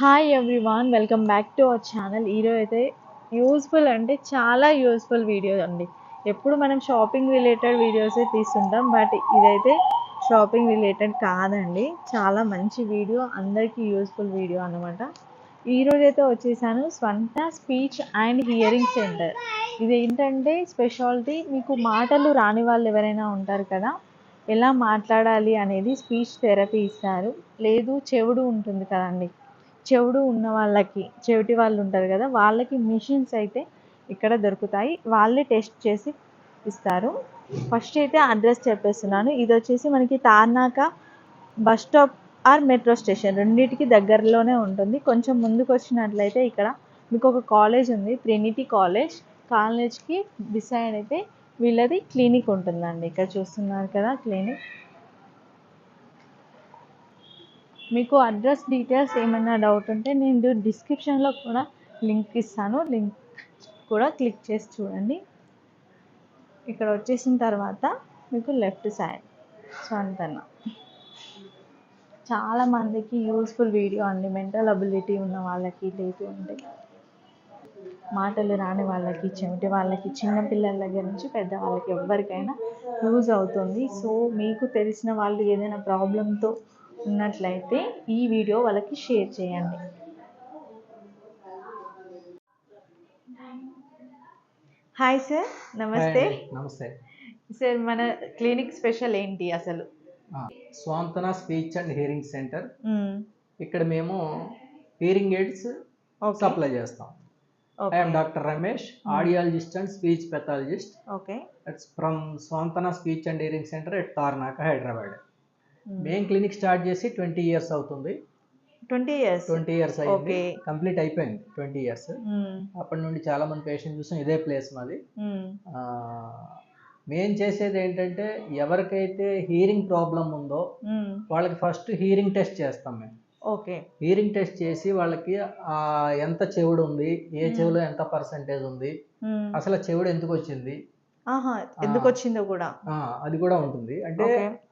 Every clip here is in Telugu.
Hi everyone welcome back to our channel ఈరోజు అయితే యూస్ఫుల్ అంటే చాలా యూస్ఫుల్ వీడియో అండి. ఎప్పుడు మనం షాపింగ్ రిలేటెడ్ వీడియోసే తీస్తుంటాం బట్ ఇదైతే షాపింగ్ రిలేటెడ్ కాదండి. చాలా మంచి వీడియో అందరికీ యూస్ఫుల్ వీడియో అనమాట ఈరోజు అయితే వచ్చేసాను స్వంత స్పీచ్ అండ్ హియరింగ్ సెంటర్ ఇది ఏంటంటే స్పెషాలిటీ మీకు మాటలు రాని వాళ్ళు ఎవరైనా ఉంటారు కదా ఎలా మాట్లాడాలి అనేది స్పీచ్ థెరపీ ఇస్తారు. లేదు చెవుడు ఉంటుంది కదండి. చెవుడు ఉన్న వాళ్ళకి చెవిటి వాళ్ళు ఉంటారు కదా వాళ్ళకి మిషన్స్ అయితే ఇక్కడ దొరుకుతాయి. వాళ్ళే టెస్ట్ చేసి ఇస్తారు. ఫస్ట్ అయితే అడ్రస్ చెప్పేస్తున్నాను. ఇది వచ్చేసి మనకి Tarnaka bus stop or metro station రెండింటికి దగ్గరలోనే ఉంటుంది. కొంచెం ముందుకు వచ్చినట్లయితే ఇక్కడ మీకు ఒక కాలేజ్ ఉంది ట్రినిటీ కాలేజ్ కాలేజ్కి బిసైడ్ అయితే వీళ్ళది క్లినిక్ ఉంటుందండి. ఇక్కడ చూస్తున్నారు కదా క్లినిక్ మీకు అడ్రస్ డీటెయిల్స్ ఏమైనా డౌట్ ఉంటే నేను డిస్క్రిప్షన్లో కూడా లింక్ ఇస్తాను. లింక్ కూడా క్లిక్ చేసి చూడండి. ఇక్కడ వచ్చేసిన తర్వాత మీకు లెఫ్ట్ సైడ్ స్వంతన చాలా మందికి యూస్ఫుల్ వీడియో అండి. మెంటల్ అబిలిటీ ఉన్న వాళ్ళకి లేదు అంటే మాటలు రాని వాళ్ళకి చెవిటి వాళ్ళకి చిన్నపిల్లల దగ్గర నుంచి పెద్దవాళ్ళకి ఎవరికైనా యూజ్ అవుతుంది. సో మీకు తెలిసిన వాళ్ళు ఏదైనా ప్రాబ్లంతో ఉన్నట్లయితే ఈ వీడియో వాళ్ళకి షేర్ చేయండి. హాయ్ సార్ నమస్తే. నమస్తే. సార్ మన క్లినిక్ స్పెషల్ ఏంటి అసలు? Swanthana speech and hearing centre. Hmm. ఇక్కడ మేము హియరింగ్ ఎయిడ్స్ సప్లై చేస్తాం. I'm doctor Ramesh audiologist and speech pathologist okay it's from Swanthana speech and hearing centre at Tarnaka Hyderabad hmm. Clinic start చేసి ట్వంటీ ఇయర్స్ అవుతుంది ట్వంటీ ఇయర్స్ ట్వంటీ ఇయర్స్ అయింది. కంప్లీట్ అయిపోయింది ట్వంటీ ఇయర్స్. అప్పటి నుండి చాలా మంది పేషెంట్ చూసాం ఇదే ప్లేస్ మాది మేం చేసేది ఏంటంటే ఎవరికైతే హీరింగ్ ప్రాబ్లం ఉందో. వాళ్ళకి ఫస్ట్ హీరింగ్ టెస్ట్ చేస్తాం మేము ఓకే హీరింగ్ టెస్ట్ చేసి వాళ్ళకి ఆ ఎంత చెవుడు ఉంది ఏ. చెవులో ఎంత పర్సంటేజ్ ఉంది. అసలు చెవుడు ఎందుకు వచ్చింది ఎందుకు వచ్చిందో కూడా. అది కూడా ఉంటుంది. అంటే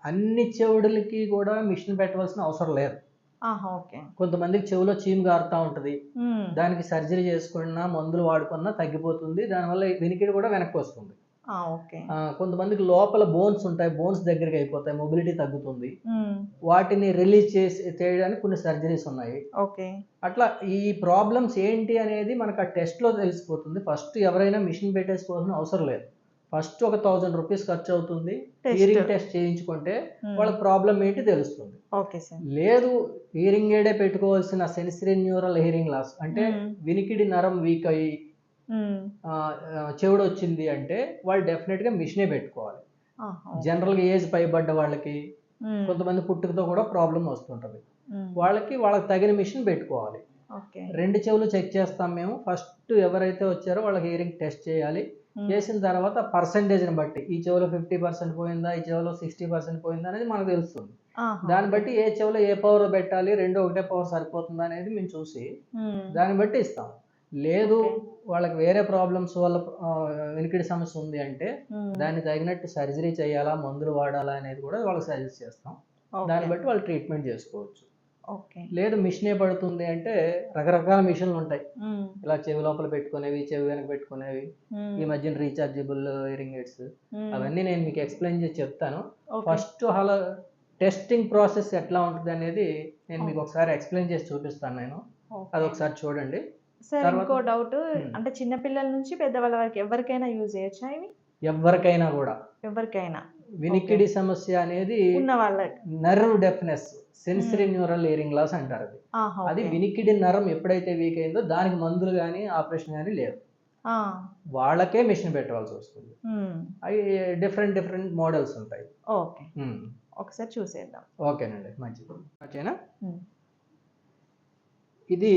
అన్ని చెవుడులకి కూడా మిషన్ పెట్టవలసిన అవసరం లేదు. కొంతమందికి చెవులో చీము గారుతూ ఉంటుంది. దానికి సర్జరీ చేసుకున్నా మందులు వాడుకున్నా తగ్గిపోతుంది. దానివల్ల వినికిడి కూడా వెనక్కి వస్తుంది. కొంతమందికి లోపల బోన్స్ ఉంటాయి. బోన్స్ దగ్గరికి అయిపోతాయి. మొబిలిటీ తగ్గుతుంది. వాటిని రిలీజ్ చేసి చేయడానికి కొన్ని సర్జరీస్ ఉన్నాయి. ఓకే. అట్లా ఈ ప్రాబ్లమ్స్ ఏంటి అనేది మనకు ఆ టెస్ట్లో తెలిసిపోతుంది. ఫస్ట్ ఎవరైనా మిషన్ పెట్టేసుకోవాల్సిన అవసరం లేదు. ఫస్ట్ ఒక థౌజండ్ రూపీస్ ఖర్చు అవుతుంది. హీరింగ్ టెస్ట్ చేయించుకుంటే మ్మ్. వాళ్ళ ప్రాబ్లం ఏంటి తెలుస్తుంది లేదు హీరింగ్ ఎయిడే పెట్టుకోవాల్సిన సెన్సరీ న్యూరల్ హీరింగ్ లాస్ అంటే మ్మ్. వినికిడి నరం వీక్ అయ్యి ఆ, చెవుడు వచ్చింది అంటే వాళ్ళు డెఫినెట్గా మిషనే పెట్టుకోవాలి ఆహా. జనరల్గా ఏజ్ పైబడ్డ వాళ్ళకి. కొంతమంది పుట్టుకతో కూడా ప్రాబ్లం వస్తుంటుంది. వాళ్ళకి వాళ్ళకి తగిన మిషన్ పెట్టుకోవాలి రెండు చెవులు చెక్ చేస్తాం మేము ఫస్ట్ ఎవరైతే వచ్చారో వాళ్ళకి హియరింగ్ టెస్ట్ చేయాలి. చేసిన తర్వాత పర్సంటేజ్ని బట్టి ఈ చెవులో ఫిఫ్టీ పర్సెంట్ పోయిందా ఈ చెవులో సిక్స్టీ పర్సెంట్ పోయిందా అనేది మనకు తెలుస్తుంది. దాన్ని బట్టి ఏ చెవులో ఏ పవర్ పెట్టాలి రెండు ఒకటే పవర్ సరిపోతుందా అనేది మేము చూసి. దాన్ని బట్టి ఇస్తాం లేదు. వాళ్ళకి వేరే ప్రాబ్లమ్స్ వల్ల వినికిడి సమస్య ఉంది అంటే. దానికి తగినట్టు సర్జరీ చేయాలా మందులు వాడాలా అనేది కూడా వాళ్ళకి సజెస్ట్ చేస్తాం. దాన్ని బట్టి వాళ్ళు ట్రీట్మెంట్ చేసుకోవచ్చు లేదు మిషనే పడుతుంది అంటే రకరకాల మిషన్లు ఉంటాయి. ఇలా చెవి లోపల పెట్టుకునేవి చెవి వెనక పెట్టుకునేవి. ఈ మధ్యన రీఛార్జబుల్ ఇయరింగ్ ఎయిడ్స్. అవన్నీ నేను మీకు ఎక్స్ప్లెయిన్ చేసి చెప్తాను. ఫస్ట్ అలా టెస్టింగ్ ప్రాసెస్ ఎట్లా ఉంటుంది అనేది నేను మీకు ఒకసారి ఎక్స్ప్లెయిన్ చేసి చూపిస్తాను నేను. అది ఒకసారి చూడండి సార్ ఇంకో డౌట్. అంటే చిన్న పిల్లల నుంచి పెద్దవాళ్ళ వరకు ఎవరికైనా యూజ్ చేయొచ్చా ఇవి ఎవరికైనా కూడా ఎవరికైనా వినికిడి సమస్య అనేది nerve deafness sensory. Neural hearing loss అంటారు అది. అది. వినికిడి నరం ఎప్పుడైతే వీక్ అయిందో దానికి మందులు కానీ ఆపరేషన్ కానీ లేదు వాళ్ళకే మిషన్ పెట్టవలసి వస్తుంది. అవి డిఫరెంట్ డిఫరెంట్ మోడల్స్ ఉంటాయి. ఓకే. ఒకసారి చూసేద్దాం. ఓకేనండి మంచిది. ఓకేనా. ఇది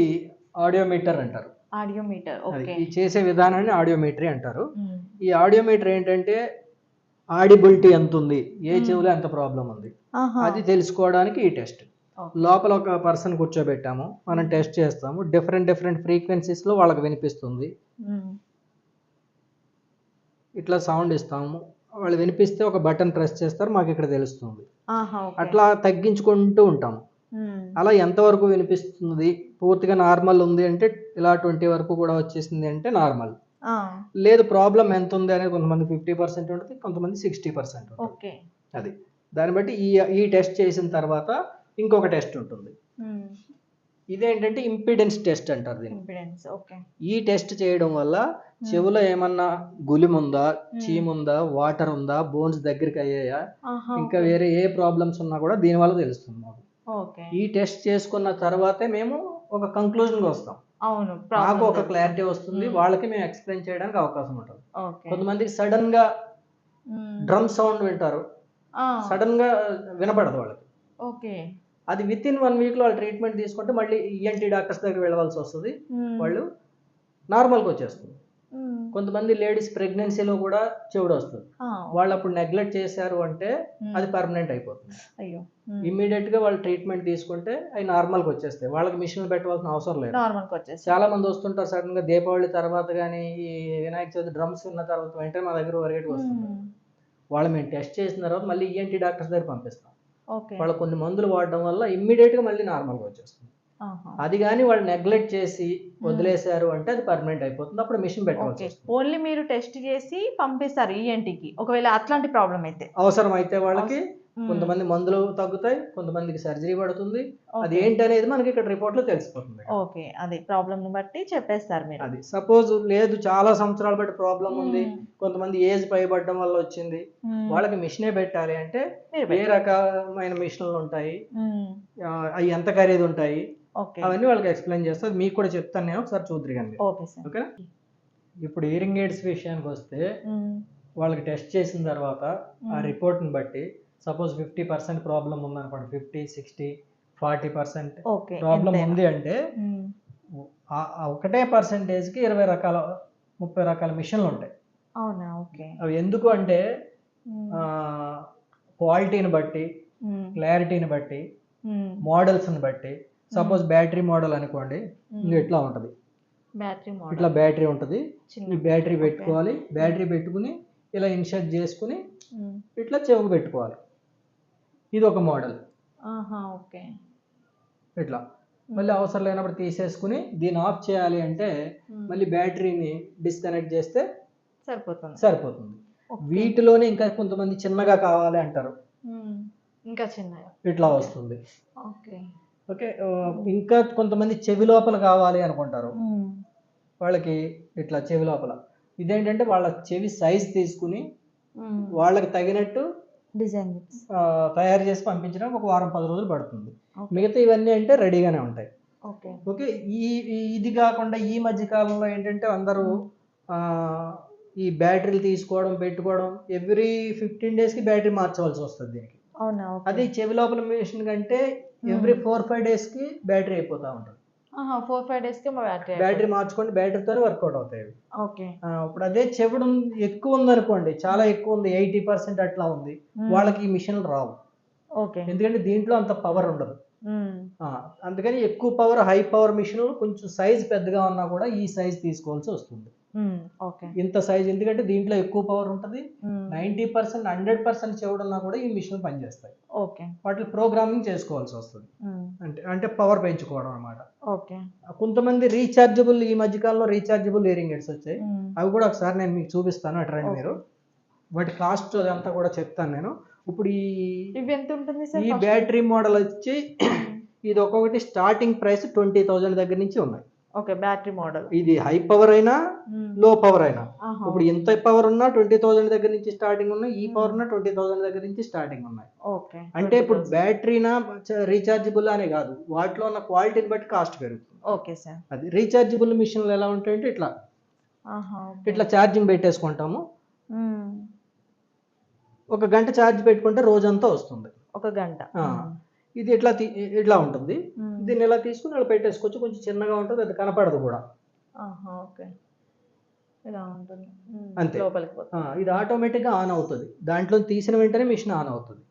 ఆడియోమీటర్ అంటారు. ఆడియోమీటర్ ఈ చేసే విధానాన్ని ఆడియోమీటరీ అంటారు. ఈ ఆడియోమీటర్ ఏంటంటే ఆడిబిలిటీ ఎంత ఉంది ఏ. చెవిలో ఎంత ప్రాబ్లం ఉంది. అది తెలుసుకోవడానికి ఈ టెస్ట్. లోపల ఒక పర్సన్ కూర్చోబెట్టాము. మనం టెస్ట్ చేస్తాము. డిఫరెంట్ డిఫరెంట్ ఫ్రీక్వెన్సీస్లో వాళ్ళకి వినిపిస్తుంది. ఇట్లా సౌండ్ ఇస్తాము. వాళ్ళు వినిపిస్తే ఒక బటన్ ప్రెస్ చేస్తారు. మాకు ఇక్కడ తెలుస్తుంది. అట్లా తగ్గించుకుంటూ ఉంటాము. అలా ఎంతవరకు వినిపిస్తుంది? పూర్తిగా నార్మల్ ఉంది అంటే ఇలా ట్వంటీ వరకు కూడా వచ్చేసింది అంటే నార్మల్. లేదు ప్రాబ్లం ఎంత ఉంది అనేది కొంతమంది ఫిఫ్టీ పర్సెంట్ ఉంటుంది కొంతమంది సిక్స్టీ పర్సెంట్ ఓకే. అది. దాన్ని బట్టి ఈ ఈ టెస్ట్ చేసిన తర్వాత ఇంకొక టెస్ట్ ఉంటుంది. ఇదేంటంటే ఇంపిడెన్స్ టెస్ట్ అంటారు దీన్ని. Impedance okay. ఈ టెస్ట్ చేయడం వల్ల చెవులో ఏమన్నా గులిం ఉందా చీముందా వాటర్ ఉందా బోన్స్ దగ్గరికి అయ్యాయా ఇంకా వేరే ఏ ప్రాబ్లమ్స్ ఉన్నా కూడా దీనివల్ల తెలుస్తుంది మాకు. ఓకే. ఈ టెస్ట్ చేసుకున్న తర్వాతే మేము ఒక కంక్లూజన్కి వస్తాం. అవును ప్రాబ్లం ఒక క్లారిటీ వస్తుంది. వాళ్ళకి మేము ఎక్స్ప్లెయిన్ చేయడానికి అవకాశం ఉంటుంది. ఓకే. కొంతమందికి సడన్గా. డ్రమ్ సౌండ్ వింటారు. సడన్గా వినపడదు వాళ్ళకి. ఓకే. అది విత్ ఇన్ వన్ వీక్లో వాళ్ళు ట్రీట్మెంట్ తీసుకుంటే మళ్ళీ ఈఎన్టీ డాక్టర్స్ దగ్గర వెళ్ళవలసి వస్తుంది. వాళ్ళు నార్మల్గా వచ్చేస్తుంది. కొంతమంది లేడీస్ ప్రెగ్నెన్సీలో కూడా చెవుడు వస్తుంది. వాళ్ళు అప్పుడు నెగ్లెక్ట్ చేశారు అంటే. అది పర్మనెంట్ అయిపోతుంది. అయ్యో. మ్మ్. ఇమ్మీడియట్గా వాళ్ళు ట్రీట్మెంట్ తీసుకుంటే అవి నార్మల్గా వచ్చేస్తాయి. వాళ్ళకి మిషన్ పెట్టవలసిన అవసరం లేదు. వచ్చేసి చాలా మంది వస్తుంటారు సడన్గా దీపావళి తర్వాత కానీ ఈ వినాయక చవితి డ్రమ్స్ ఉన్న తర్వాత వెంటనే మా దగ్గర వరగటి వస్తుంటారు మ్మ్. వాళ్ళు మేము టెస్ట్ చేసిన తర్వాత మళ్ళీ E ఈఎన్టీ డాక్టర్స్ దగ్గర పంపిస్తాం. ఓకే. వాళ్ళు కొన్ని మందులు వాడడం వల్ల ఇమ్మీడియట్గా మళ్ళీ నార్మల్గా వచ్చేస్తుంది. ఆహా. అది కానీ వాళ్ళు నెగ్లెక్ట్ చేసి వదిలేశారు అంటే అది పర్మనెంట్ అయిపోతుంది. అప్పుడు మిషన్ వస్తుంది. ఓన్లీ మీరు టెస్ట్ చేసి పంపిస్తారు ఈఎన్టీకి ఒకవేళ అట్లాంటి ప్రాబ్లం అయితే. అవసరం. అయితే వాళ్ళకి. కొంతమంది మందులు తగ్గుతాయి కొంతమందికి సర్జరీ పడుతుంది. అది. ఏంటి అనేది మనకి ఇక్కడ రిపోర్ట్లో తెలిసిపోతుంది. ఓకే. అదే ప్రాబ్లమ్ని బట్టి చెప్పేస్తారు మీరు. అది సపోజ్ లేదు చాలా సంవత్సరాల బట్టి ప్రాబ్లం ఉంది. కొంతమంది ఏజ్ పైబడడం వల్ల వచ్చింది. వాళ్ళకి మిషనే పెట్టాలి అంటే ఏ రకమైన మిషన్లు ఉంటాయి? అవి ఎంత ఖరీదు ఉంటాయి? అవన్నీ వాళ్ళకి ఎక్స్ప్లెయిన్ చేస్తే మీకు కూడా చెప్తాను నేను ఒకసారి చూద్దరు కానీ ఓకే సార్ ఇప్పుడు ఇయరింగ్ ఎయిడ్స్ విషయానికి వస్తే. వాళ్ళకి టెస్ట్ చేసిన తర్వాత ఆ. రిపోర్ట్ని బట్టి సపోజ్ ఫిఫ్టీ పర్సెంట్ ప్రాబ్లం ఉందనుకోండి fifty sixty forty percent problem. ఉంది అంటే ఒకటే పర్సంటేజ్కి ఇరవై రకాల ముప్పై రకాల మిషన్లు ఉంటాయి అవునా ఓకే అవి ఎందుకు అంటే. క్వాలిటీని బట్టి. క్లారిటీని బట్టి. మోడల్స్ని బట్టి సపోజ్ బ్యాటరీ మోడల్ అనుకోండి ఇంకా ఇట్లా ఉంటుంది? Battery model. ఇట్లా బ్యాటరీ ఉంటుంది. చిన్న బ్యాటరీ పెట్టుకోవాలి. బ్యాటరీ పెట్టుకుని ఇలా ఇన్షర్ట్ చేసుకుని. ఇట్లా చెవుకు పెట్టుకోవాలి. ఇది ఒక మోడల్. ఓకే. ఇట్లా. మళ్ళీ అవసరం లేనప్పుడు తీసేసుకుని దీన్ని ఆఫ్ చేయాలి అంటే. మళ్ళీ బ్యాటరీని డిస్కనెక్ట్ చేస్తే సరిపోతుంది. సరిపోతుంది. వీటిలోనే ఇంకా కొంతమంది చిన్నగా కావాలి అంటారు. ఇంకా చిన్నగా. ఇట్లా వస్తుంది. ఓకే. ఓకే ఇంకా కొంతమంది చెవి లోపల కావాలి అనుకుంటారు. వాళ్ళకి ఇట్లా చెవి లోపల. ఇదేంటంటే వాళ్ళ చెవి సైజ్ తీసుకుని. వాళ్ళకి తగినట్టు డిజైన్ తయారు చేసి పంపించడానికి ఒక వారం పది రోజులు పడుతుంది. మిగతా ఇవన్నీ అంటే రెడీగానే ఉంటాయి. ఓకే. ఓకే ఈ ఇది కాకుండా ఈ మధ్య కాలంలో ఏంటంటే అందరూ ఆ, ఈ బ్యాటరీలు తీసుకోవడం పెట్టుకోవడం ఎవ్రీ ఫిఫ్టీన్ డేస్కి బ్యాటరీ మార్చవలసి వస్తుంది దీనికి. అదే చెవి లోపల మిషన్ కంటే ఎవ్రీ ఫోర్ ఫైవ్ డేస్కి బ్యాటరీ అయిపోతూ ఉంటుంది. ఫోర్ ఫైవ్ డేస్కి మా బ్యాటరీ బ్యాటరీ మార్చుకోండి బ్యాటరీతోనే వర్కౌట్ అవుతాయి అవి. ఓకే. ఇప్పుడు అదే చెవుడు ఎక్కువ ఉంది అనుకోండి చాలా ఎక్కువ ఉంది ఎయిటీ పర్సెంట్ అట్లా ఉంది. వాళ్ళకి ఈ మిషన్లు రావు. ఓకే. ఎందుకంటే దీంట్లో అంత పవర్ ఉండదు. అందుకని ఎక్కువ పవర్ హై పవర్ మిషన్ కొంచెం సైజ్ పెద్దగా ఉన్నా కూడా ఈ సైజ్ తీసుకోవాల్సి వస్తుంది. ఓకే ఇంత సైజ్ ఎందుకంటే దీంట్లో ఎక్కువ పవర్ ఉంటుంది. Hmm. Ninety percent hundred percent చెవుడున్నా కూడా ఈ మిషన్ పనిచేస్తాయి. ఓకే వాటి ప్రోగ్రామింగ్ చేసుకోవాల్సి వస్తుంది. మ్మ్. అంటే అంటే పవర్ పెంచుకోవడం అనమాట ఓకే కొంతమంది రీఛార్జబుల్ ఈ మధ్యకాలంలో రీఛార్జబుల్ ఇయరింగ్ హెడ్స్ వచ్చాయి. అవి కూడా ఒకసారి నేను మీకు చూపిస్తాను అటు రండి ఓకే. మీరు వాటి కాస్ట్ అదంతా కూడా చెప్తాను నేను. ఇప్పుడు ఈ ఎంత ఉంటుంది ఈ బ్యాటరీ మోడల్ వచ్చి ఇది ఒక్కొక్కటి స్టార్టింగ్ ప్రైస్ ట్వంటీ థౌజండ్ దగ్గర నుంచి ఉన్నాయి. Okay battery model. ఇది హై పవర్ అయినా లో పవర్ అయినా. ఇప్పుడు ఎంత పవర్ ఉన్నా ట్వంటీ థౌసండ్ దగ్గర నుంచి స్టార్టింగ్ ఉన్నాయి ఈ పవర్ ఉన్నా ట్వంటీ థౌసండ్ దగ్గర నుంచి స్టార్టింగ్ ఉన్నాయి. ఓకే అంటే ఇప్పుడు బ్యాటరీనా రీఛార్జబుల్ అనే కాదు. వాటిలో ఉన్న క్వాలిటీని బట్టి కాస్ట్ పెరుగుతుంది. Okay sir. అది రీఛార్జబుల్ మిషన్లు ఎలా ఉంటాయంటే ఇట్లా. ఇట్లా ఛార్జింగ్ పెట్టేసుకుంటాము. ఒక గంట ఛార్జ్ పెట్టుకుంటే రోజంతా వస్తుంది. ఒక గంట. ఇది ఇట్లా ఇట్లా ఉంటుంది. దీన్ని ఇలా తీసుకుని అలా పెట్టేసుకోవచ్చు. కొంచెం చిన్నగా ఉంటుంది. అది కనపడదు కూడా. ఓకే. ఇలా ఉంటుంది. మ్మ్. అంతే. ఇది ఆటోమేటిక్గా ఆన్ అవుతుంది. దాంట్లో తీసిన వెంటనే మిషన్ ఆన్ అవుతుంది.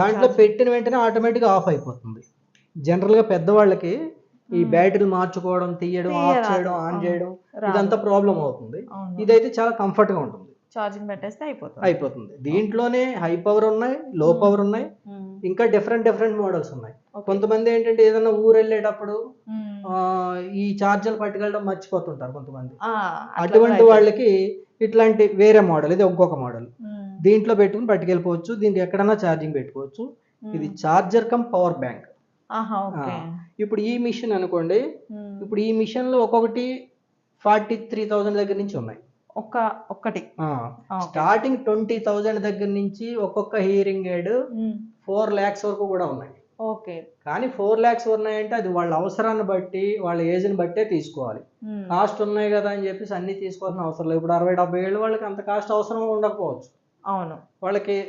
దాంట్లో పెట్టిన వెంటనే ఆటోమేటిక్గా ఆఫ్ అయిపోతుంది. జనరల్గా పెద్దవాళ్ళకి ఈ. బ్యాటరీలు మార్చుకోవడం తీయడం ఆఫ్. చేయడం ఆన్. చేయడం. ఇదంతా ప్రాబ్లం అవుతుంది. ఇదైతే చాలా కంఫర్ట్గా ఉంటుంది. ఛార్జింగ్ పెట్టేస్తే అయిపోతుంది. అయిపోతుంది. దీంట్లోనే హై పవర్ ఉన్నాయి లో పవర్ ఉన్నాయి. ఇంకా డిఫరెంట్ డిఫరెంట్ మోడల్స్ ఉన్నాయి కొంతమంది ఏంటంటే ఏదైనా ఊరు వెళ్ళేటప్పుడు. ఆ, ఈ చార్జర్లు పట్టుకెళ్ళడం మర్చిపోతుంటారు కొంతమంది అటువంటి వాళ్ళకి ఇట్లాంటి వేరే మోడల్ ఇది ఇంకొక మోడల్ మ్మ్. దీంట్లో పెట్టుకుని పట్టుకెళ్ళిపోవచ్చు దీనికి ఎక్కడైనా ఛార్జింగ్ పెట్టుకోవచ్చు ఇది hmm. Charger cum power bank ఇప్పుడు ఈ మిషన్ అనుకోండి. ఇప్పుడు ఈ మిషన్లో ఒక్కొక్కటి ఫార్టీ త్రీ థౌజండ్ దగ్గర నుంచి ఉన్నాయి ఒక్క ఒక్కటి. స్టార్టింగ్ ట్వంటీ థౌజండ్ దగ్గర నుంచి ఒక్కొక్క హియరింగ్ ఎయిడ్. ఫోర్ ల్యాక్స్ వరకు కూడా ఉన్నాయి. ఓకే. కానీ ఫోర్ ల్యాక్స్ ఉన్నాయంటే అది వాళ్ళ అవసరాన్ని బట్టి వాళ్ళ ఏజ్ని బట్టే తీసుకోవాలి. కాస్ట్ ఉన్నాయి కదా అని చెప్పేసి అన్ని తీసుకోవాల్సిన అవసరం లేదు. ఇప్పుడు అరవై డెబ్బై ఏళ్ళు వాళ్ళకి అంత కాస్ట్ అవసరం ఉండకపోవచ్చు. అవును. వాళ్ళకి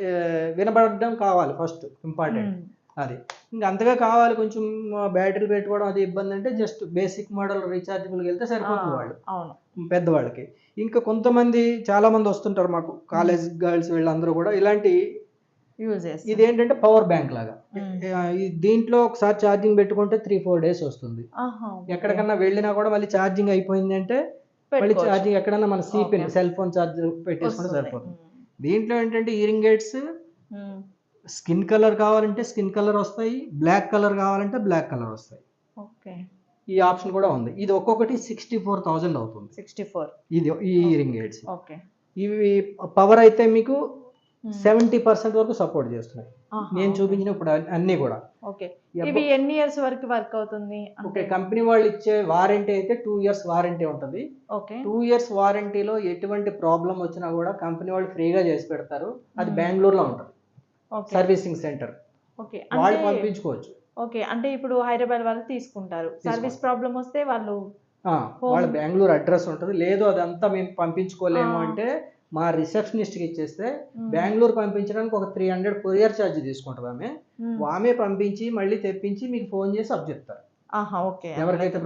వినబడడం కావాలి ఫస్ట్ ఇంపార్టెంట్. అది. ఇంకా అంతగా కావాలి కొంచెం బ్యాటరీ పెట్టుకోవడం అది ఇబ్బంది అంటే జస్ట్ బేసిక్ మోడల్ రీఛార్జబుల్కి వెళ్తే సరిపోతుంది వాళ్ళు. అవును. పెద్దవాళ్ళకి. ఇంకా కొంతమంది చాలా మంది వస్తుంటారు మాకు. కాలేజ్ గర్ల్స్ వీళ్ళందరూ కూడా. ఇలాంటి యూజ్ చేస్తాం ఇది ఏంటంటే పవర్ బ్యాంక్ లాగా దీంట్లో ఒకసారి ఛార్జింగ్ పెట్టుకుంటే త్రీ ఫోర్ డేస్ వస్తుంది. ఎక్కడికన్నా వెళ్ళినా కూడా మళ్ళీ ఛార్జింగ్ అయిపోయింది అంటే మళ్ళీ. ఛార్జింగ్ ఎక్కడన్నా మన సీపిన్. సెల్ ఫోన్ ఛార్జర్ పెట్టేసుకుంటే. సరిపోతుంది దీంట్లో ఏంటంటే ఇయరింగ్ గేట్స్. స్కిన్ కలర్ కావాలంటే స్కిన్ కలర్ వస్తాయి బ్లాక్ కలర్ కావాలంటే బ్లాక్ కలర్ వస్తాయి ఓకే ఈ ఆప్షన్ కూడా ఉంది ఇది ఒక్కొక్కటి సిక్స్టీ ఫోర్ థౌజండ్ అవుతుంది సిక్స్టీ ఫోర్ ఇది ఈ ఇయరింగ్ గేట్స్ ఓకే ఇవి పవర్ అయితే మీకు. సెవెంటీ పర్సెంట్ వరకు సపోర్ట్ చేస్తున్నాయి. నేను. చూపించిన ఇప్పుడు అన్ని కూడా. ఓకే. ఇవి ఎన్ని ఇయర్స్ వరకు వర్క్ అవుతుంది? ఓకే కంపెనీ వాళ్ళు ఇచ్చే వారంటీ అయితే టూ ఇయర్స్ వారంటీ ఉంటుంది. ఓకే. టూ ఇయర్స్ వారంటీలో ఎటువంటి ప్రాబ్లం వచ్చినా కూడా కంపెనీ వాళ్ళు ఫ్రీగా చేసి పెడతారు. అది మ్మ్. బెంగళూరులో ఉంటుంది. Servicing centre. ఓకే. వాళ్ళు పంపించుకోవచ్చు. ఓకే అంటే ఇప్పుడు హైదరాబాద్ వాళ్ళు తీసుకుంటారు. సర్వీస్ ప్రాబ్లం వస్తే వాళ్ళు వాళ్ళ. బెంగళూరు అడ్రస్ ఉంటుంది. లేదు అదంతా మేము పంపించుకోలేము. అంటే మా రిసెప్షనిస్ట్కి ఇచ్చేస్తే. బెంగళూరు పంపించడానికి ఒక త్రీ హండ్రెడ్ కొరియర్ ఛార్జ్ తీసుకుంటుంది ఆమె. ఆమె పంపించి మళ్ళీ తెప్పించి మీకు ఫోన్ చేసి అప్ చెప్తారు. ఎవరికైతే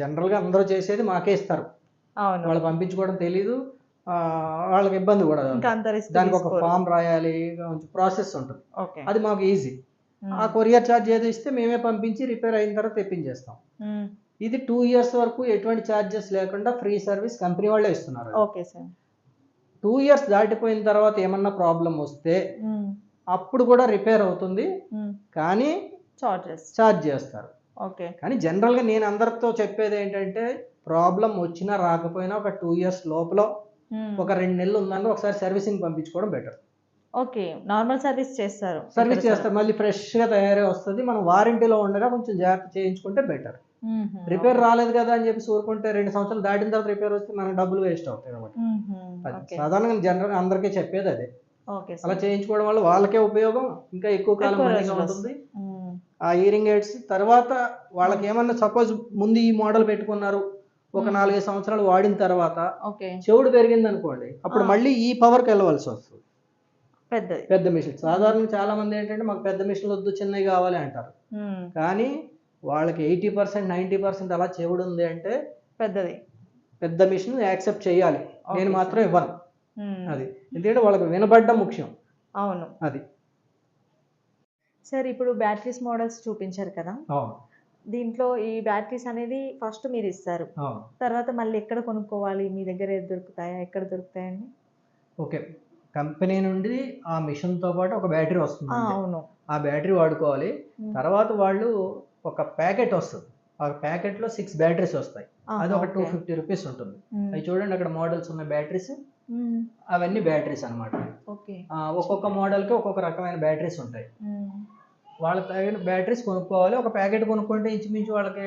జనరల్గా అందరూ చేసేది మాకే ఇస్తారు. వాళ్ళు పంపించుకోవడం తెలీదు వాళ్ళకి ఇబ్బంది కూడా దానికి ఒక ఫామ్ రాయాలి కొంచెం ప్రాసెస్ ఉంటుంది. అది మాకు ఈజీ. ఆ కొరియర్ ఛార్జ్ ఏదో ఇస్తే మేమే పంపించి రిపేర్ అయిన తర్వాత తెప్పించేస్తాం. ఇది టూ ఇయర్స్ వరకు ఎటువంటి ఛార్జెస్ లేకుండా ఫ్రీ సర్వీస్ కంపెనీ వాళ్ళే ఇస్తున్నారు. Okay sir. టూ ఇయర్స్ దాటిపోయిన తర్వాత ఏమన్నా ప్రాబ్లం వస్తే. అప్పుడు కూడా రిపేర్ అవుతుంది. కానీ ఛార్జ్ చేస్తారు ఓకే కానీ జనరల్గా నేను అందరితో చెప్పేది ఏంటంటే ప్రాబ్లం వచ్చినా రాకపోయినా ఒక టూ ఇయర్స్ లోపల. ఒక రెండు నెలలు ఉందని ఒకసారి సర్వీసింగ్ పంపించుకోవడం బెటర్ ఓకే నార్మల్ సర్వీస్ చేస్తారు. సర్వీస్ చేస్తారు మళ్ళీ ఫ్రెష్గా తయారై వస్తుంది మనం వారంటీలో ఉండగా కొంచెం జాగ్రత్త చేయించుకుంటే బెటర్. రిపేర్ రాలేదు కదా అని చెప్పి ఊరుకుంటే రెండు సంవత్సరాలు దాటిన తర్వాత రిపేర్ వస్తే మన డబ్బులు వేస్ట్ అవుతాయి ఓకే. సాధారణంగా జనరల్ అందరికీ చెప్పేది అదే. అలా చేయించుకోవడం వల్ల వాళ్ళకే ఉపయోగం ఇంకా ఎక్కువ కాలం ఉంటుంది. ఆ ఇయరింగ్ ఎయిడ్స్ తర్వాత వాళ్ళకి ఏమన్నా సపోజ్ ముందు ఈ మోడల్ పెట్టుకున్నారు ఒక. నాలుగైదు సంవత్సరాలు వాడిన తర్వాత చెవుడు పెరిగింది అనుకోండి అప్పుడు. మళ్ళీ ఈ పవర్కి వెళ్ళవలసి వస్తుంది. పెద్దది. పెద్ద మిషన్ సాధారణంగా చాలా మంది ఏంటంటే మాకు పెద్ద మిషన్లు వద్దు చిన్నవి కావాలి అంటారు. కానీ వాళ్ళకి ఎయిటీ పర్సెంట్ నైంటీ పర్సెంట్ అలా చెవుడు ఉంది అంటే పెద్దది. పెద్ద మిషన్ యాక్సెప్ట్ చేయాలి. నేను మాత్రం ఇవ్వను. అది. ఎందుకంటే వాళ్ళకి వినబడ్డం ముఖ్యం. అవును. అది. సార్ ఇప్పుడు బ్యాటరీస్ మోడల్స్ చూపించారు కదా? దీంట్లో ఈ బ్యాటరీస్ అనేది ఫస్ట్ మీరు ఇస్తారు. తర్వాత మళ్ళీ ఎక్కడ కొనుక్కోవాలి? మీ దగ్గర దొరుకుతాయా? ఎక్కడ దొరుకుతాయండి? ఓకే. కంపెనీ నుండి ఆ మిషన్తో పాటు ఒక బ్యాటరీ వస్తుంది. అవును ఆ బ్యాటరీ వాడుకోవాలి. తర్వాత వాళ్ళు ఒక ప్యాకెట్ వస్తుంది ఆ ప్యాకెట్లో సిక్స్ బ్యాటరీస్ వస్తాయి అది ఒక టూ. ఫిఫ్టీ రూపీస్ ఉంటుంది. అవి చూడండి అక్కడ మోడల్స్ ఉన్న బ్యాటరీస్. అవన్నీ బ్యాటరీస్ అనమాట ఒక్కొక్క మోడల్కి ఒక్కొక్క రకమైన బ్యాటరీస్ ఉంటాయి మ్మ్. వాళ్ళకి తగిన బ్యాటరీస్ కొనుక్కోవాలి ఒక ప్యాకెట్ కొనుక్కుంటే ఇంచుమించు వాళ్ళకి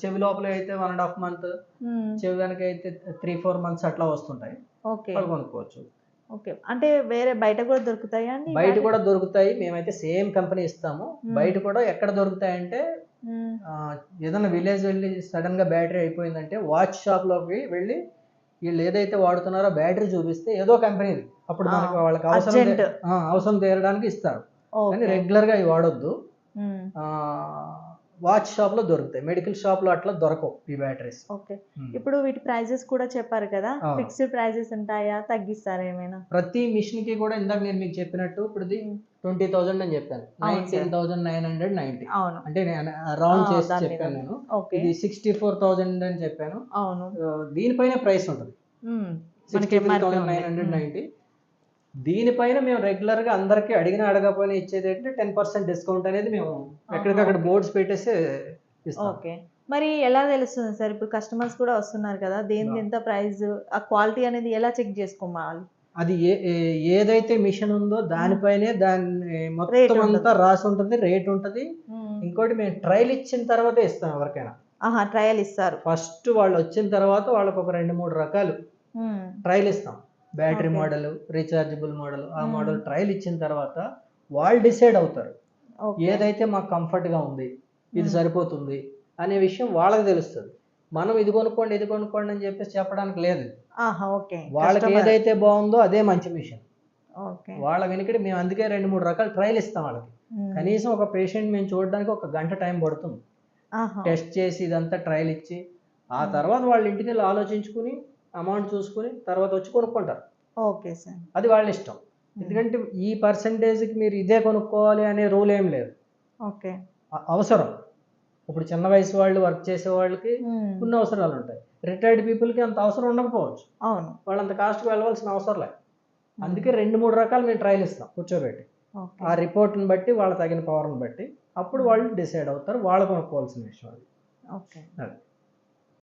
చెవి లోపల అయితే వన్ అండ్ హాఫ్ మంత్. చెవి వెనక అయితే త్రీ ఫోర్ మంత్స్ అట్లా వస్తుంటాయి వాళ్ళు కొనుక్కోవచ్చు. ఓకే. అంటే వేరే బయట కూడా దొరుకుతాయా అండి? బయట? కూడా దొరుకుతాయి. మేమైతే సేమ్ కంపెనీ ఇస్తాము. బయట కూడా ఎక్కడ దొరుకుతాయంటే మ్మ్. ఆ, ఏదైనా విలేజ్ వెళ్ళి సడన్గా బ్యాటరీ అయిపోయిందంటే వాచ్ షాప్లోకి వెళ్ళి వీళ్ళు ఏదైతే వాడుతున్నారో బ్యాటరీ చూపిస్తే ఏదో కంపెనీది అప్పుడు మనకు వాళ్ళకి అవసరం అవసరం తీరడానికి ఇస్తారు. కానీ రెగ్యులర్గా అవి వాడొద్దు. వాచ్ షాప్లో దొరుకుతాయి. మెడికల్ షాప్లో అట్లా దొరకవు ఈ బ్యాటరీస్. ఓకే. ఇప్పుడు వీటి ప్రైజెస్ కూడా చెప్పారు కదా. ఫిక్స్డ్ ప్రైజెస్ ఉంటాయా? తగ్గిస్తారా ఏమైనా? ప్రతి మిషన్కి కూడా ఇందాక నేను మీకు చెప్పినట్టు ఇప్పుడు ట్వంటీ థౌసండ్ అని చెప్పాను. Nineteen thousand nine hundred ninety. అవును. అంటే నేను రౌండ్ చేసి. చెప్పాను నేను. ఇది సిక్స్టీ ఫోర్ థౌసండ్ అని చెప్పాను. అవును. దీనిపైన ప్రైస్ ఉంటుంది. Sixty thousand. Nine hundred. Ninety. దీనిపైన మేము రెగ్యులర్గా అందరికి అడిగిన అడగకపోయినా ఇచ్చేది ఏంటంటే టెన్ పర్సెంట్ డిస్కౌంట్ అనేది మేము ఎక్కడికక్కడ బోర్డ్స్ పెట్టేసి ఇస్తాం. ఓకే. మరి ఎలా తెలుస్తుంది సార్? ఇప్పుడు కస్టమర్స్ కూడా వస్తున్నారు కదా Yeah. ఎంత ప్రైస్ ఆ క్వాలిటీ అనేది ఎలా చెక్ చేసుకోవాలి? అది ఏ ఏదైతే మిషన్ ఉందో దానిపైనే దాన్ని మొత్తం. అంతా రాసి ఉంటుంది రేట్ ఉంటుంది. ఇంకోటి మేము ట్రయల్ ఇచ్చిన తర్వాతే ఇస్తాం ఎవరికైనా. ఆహా ట్రయల్ ఇస్తారు. ఫస్ట్ వాళ్ళు వచ్చిన తర్వాత వాళ్ళకి ఒక రెండు మూడు రకాలు. ట్రయల్ ఇస్తాం. బ్యాటరీ. మోడల్ రీఛార్జబుల్ మోడల్ ఆ. మోడల్ ట్రయల్ ఇచ్చిన తర్వాత వాళ్ళు డిసైడ్ అవుతారు. ఏదైతే మాకు comfort గా ఉంది ఇది. సరిపోతుంది అనే విషయం వాళ్ళకి తెలుస్తుంది. మనం ఇది కొనుక్కోండి ఇది కొనుక్కోండి అని చెప్పేసి చెప్పడానికి లేదు. వాళ్ళకి. ఏదైతే బాగుందో అదే మంచి మిషన్ వాళ్ళ వెనుకటి మేము అందుకే రెండు మూడు రకాల ట్రయల్ ఇస్తాం వాళ్ళకి. కనీసం ఒక పేషెంట్ మేము చూడడానికి ఒక గంట టైం పడుతుంది. టెస్ట్ చేసి ఇదంతా ట్రయల్ ఇచ్చి ఆ తర్వాత వాళ్ళ ఇంటికి వెళ్ళి ఆలోచించుకుని అమౌంట్ చూసుకుని తర్వాత వచ్చి కొనుక్కుంటారు. Okay sir. అది వాళ్ళ ఇష్టం. ఎందుకంటే ఈ పర్సంటేజ్కి మీరు ఇదే కొనుక్కోవాలి అనే రూల్ ఏం లేదు. ఓకే. అవసరం. ఇప్పుడు చిన్న వయసు వాళ్ళు వర్క్ చేసే వాళ్ళకి. కొన్ని అవసరాలు ఉంటాయి. రిటైర్డ్ పీపుల్కి అంత అవసరం ఉండకపోవచ్చు. అవును. వాళ్ళు అంత కాస్ట్కి వెళ్ళవలసిన అవసరం లేదు. అందుకే రెండు మూడు రకాలు మేము ట్రయల్ ఇస్తాం కూర్చోబెట్టి. ఆ రిపోర్ట్ని బట్టి వాళ్ళ తగిన పవర్ని బట్టి అప్పుడు వాళ్ళు డిసైడ్ అవుతారు వాళ్ళు కొనుక్కోవాల్సిన విషయం అది. ఓకే. అది.